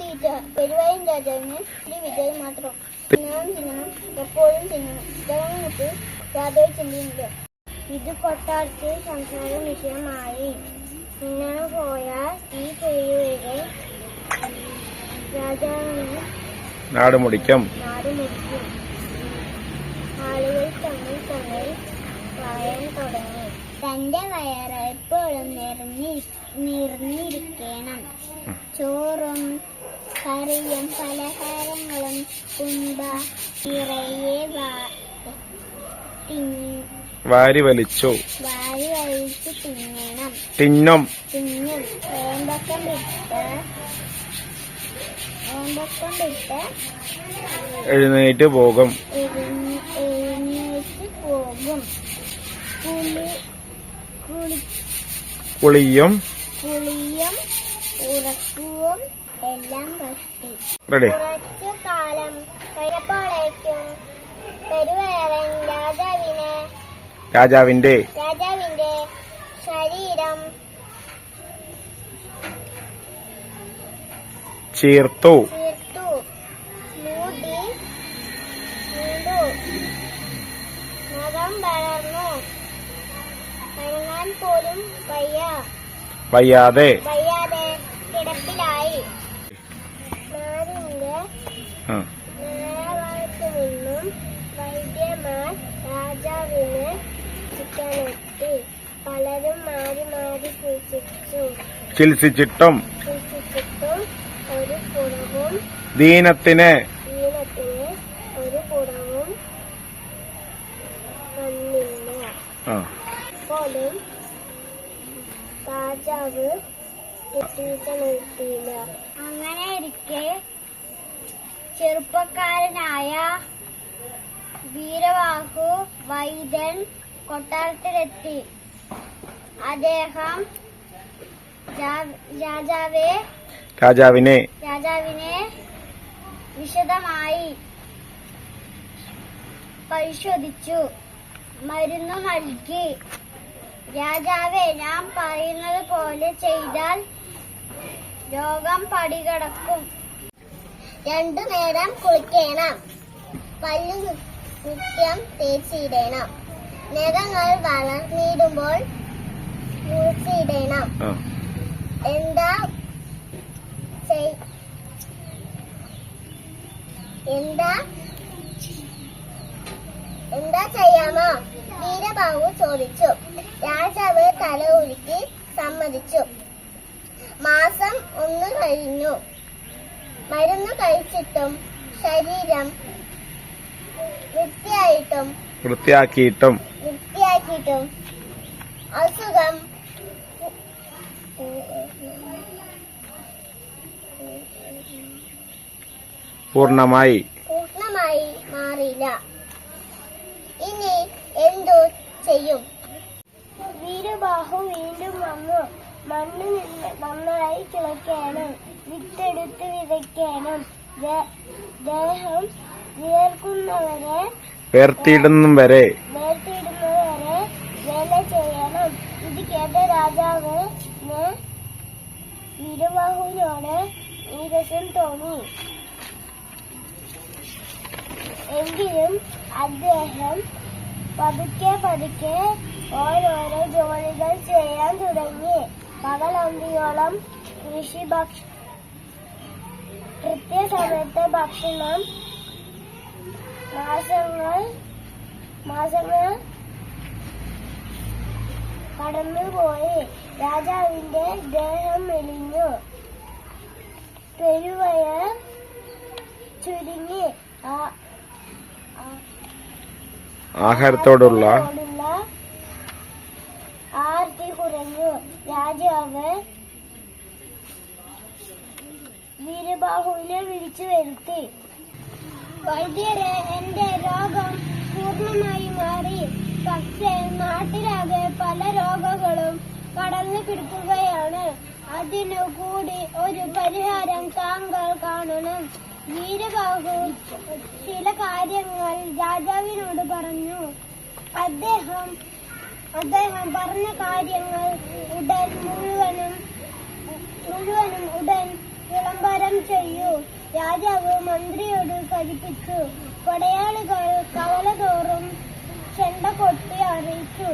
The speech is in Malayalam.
തീറ്റ. പെരുവായും രാജാവിന് വിജയം മാത്രം. തിന്നണം തിന്നണം എപ്പോഴും തിന്നണം. യാതൊരു ചിന്തയുമില്ല. ഇത് കൊട്ടാരത്തിൽ സംസാര വിഷയമായി. തിന്നാൻ പോയാൽ ഈ പേരുവരെ രാജാവിന് നാട് മുടിക്കും. നാട് മുടിക്കും. ആളുകൾ തമ്മിൽ തമ്മിൽ പറയാൻ തുടങ്ങി. തന്റെ വയറ് എപ്പോഴും നിറഞ്ഞി നിറഞ്ഞിരിക്കണം. ചോറും കറിയും പലഹാരങ്ങളും കുമ്പ നിറയെ വാരി വലിച്ചു. വാരി വലിച്ചു തിന്നണം. തിന്നും. തിന്നും. ഏമ്പക്കം വിട്ട് ഏമ്പക്കം വിട്ട് എഴുന്നേറ്റ് പോകും. എഴുന്നേറ്റ് പോകും. കുളി കുളി കുളിയും കുളിയും ഉറക്കവും എല്ലാം കഷ്ടി കുറച്ചു കാലം കഴിഞ്ഞപ്പോഴേക്കും പെരുവേറൻ രാജാവിനെ രാജാവിന്റെ രാജാവിന്റെ ശരീരം ചേർത്തു. തീർത്തു മൂടി നീണ്ടു നഖം വളർന്നു. അനങ്ങാൻ പോലും വയ്യ. വയ്യാതെ. വയ്യാതെ. കിടപ്പിലായി. നേരഭാഗത്തു നിന്നും വൈദ്യന്മാർ രാജാവിന് ചിക്കനെത്തി പലരും മാറി മാറി ചികിത്സിച്ചു ചികിത്സിച്ചിട്ടും ചികിത്സിച്ചിട്ടും ഒരു കുറവും ദീനത്തിന് ദീനത്തിന് ഒരു കുറവും വന്നില്ല. പോലും രാജാവ് അങ്ങനെ ഇരിക്കെ ചെറുപ്പക്കാരനായ വീരവാഹു വൈദ്യൻ കൊട്ടാരത്തിലെത്തി. അദ്ദേഹം രാജാവെ രാജാവിനെ രാജാവിനെ വിശദമായി പരിശോധിച്ചു. മരുന്ന് നൽകി. രാജാവെ ഞാൻ പറയുന്നത് പോലെ ചെയ്താൽ രോഗം പടികടക്കും. രണ്ടു നേരം കുളിക്കണം. പല്ലു നിത്യം തേച്ചിടണം. നഖങ്ങൾ വളർന്നിടുമ്പോൾ മുറിച്ചിടണം ആ, എന്താ എന്താ എന്താ ചെയ്യാമോ? വീരബാബു ചോദിച്ചു. രാജാവ് തല ഉരുക്കി സമ്മതിച്ചു. മാസം ഒന്ന് കഴിഞ്ഞു. മരുന്ന് കഴിച്ചിട്ടും ശരീരം വൃത്തിയായിട്ടും വൃത്തിയാക്കിയിട്ടും വൃത്തിയാക്കിയിട്ടും അസുഖം പൂർണമായി പൂർണമായി മാറിയില്ല. ഇനി എന്തു ചെയ്യും? വീരബാഹു വീണ്ടും വന്നു. മണ്ണ് നിന്ന് നന്നായി കിളയ്ക്കണം വിത്തെടുത്ത് വിതയ്ക്കണം. ദേഹം വിയർക്കുന്നവരെ വേർത്തിയിടുന്നും വരെ. വേർത്തിയിടുന്നവരെ വേല ചെയ്യണം. ഇത് കേട്ട രാജാവ് വീരബാഹുവിനോട് നീരസം തോന്നി. എങ്കിലും അദ്ദേഹം പതുക്കെ പതുക്കെ ഓരോരോ ജോലികൾ ചെയ്യാൻ തുടങ്ങി. പകലന്തിയോളം കൃഷി ഭക്ഷ കൃത്യസമയത്ത് ഭക്ഷണം മാസങ്ങൾ മാസങ്ങൾ കടന്നുപോയി. രാജാവിന്റെ ദേഹം മെലിഞ്ഞു. പെരുവയർ ചുരുങ്ങി. ആഹാരത്തോടുള്ള ആർത്തി രാജാവ് വീരബാഹുവിനെ വിളിച്ചു വരുത്തി. വൈദ്യരെ എന്റെ രോഗം പൂർണമായി മാറി. പക്ഷേ നാട്ടിലാകെ പല രോഗങ്ങളും കടന്നു പിടിക്കുകയാണ് അതിനു കൂടി ഒരു പരിഹാരം താങ്കൾ കാണണം. വീരബാഹു ചില കാര്യങ്ങൾ രാജാവിനോട് പറഞ്ഞു. അദ്ദേഹം അദ്ദേഹം പറഞ്ഞ കാര്യങ്ങൾ ഉടൻ മുഴുവനും മുഴുവനും ഉടൻ വിളംബരം ചെയ്യൂ. രാജാവ് മന്ത്രിയോട് കൽപ്പിച്ചു. പടയാളികൾ കവല തോറും ചെണ്ട കൊട്ടി അറിയിച്ചു.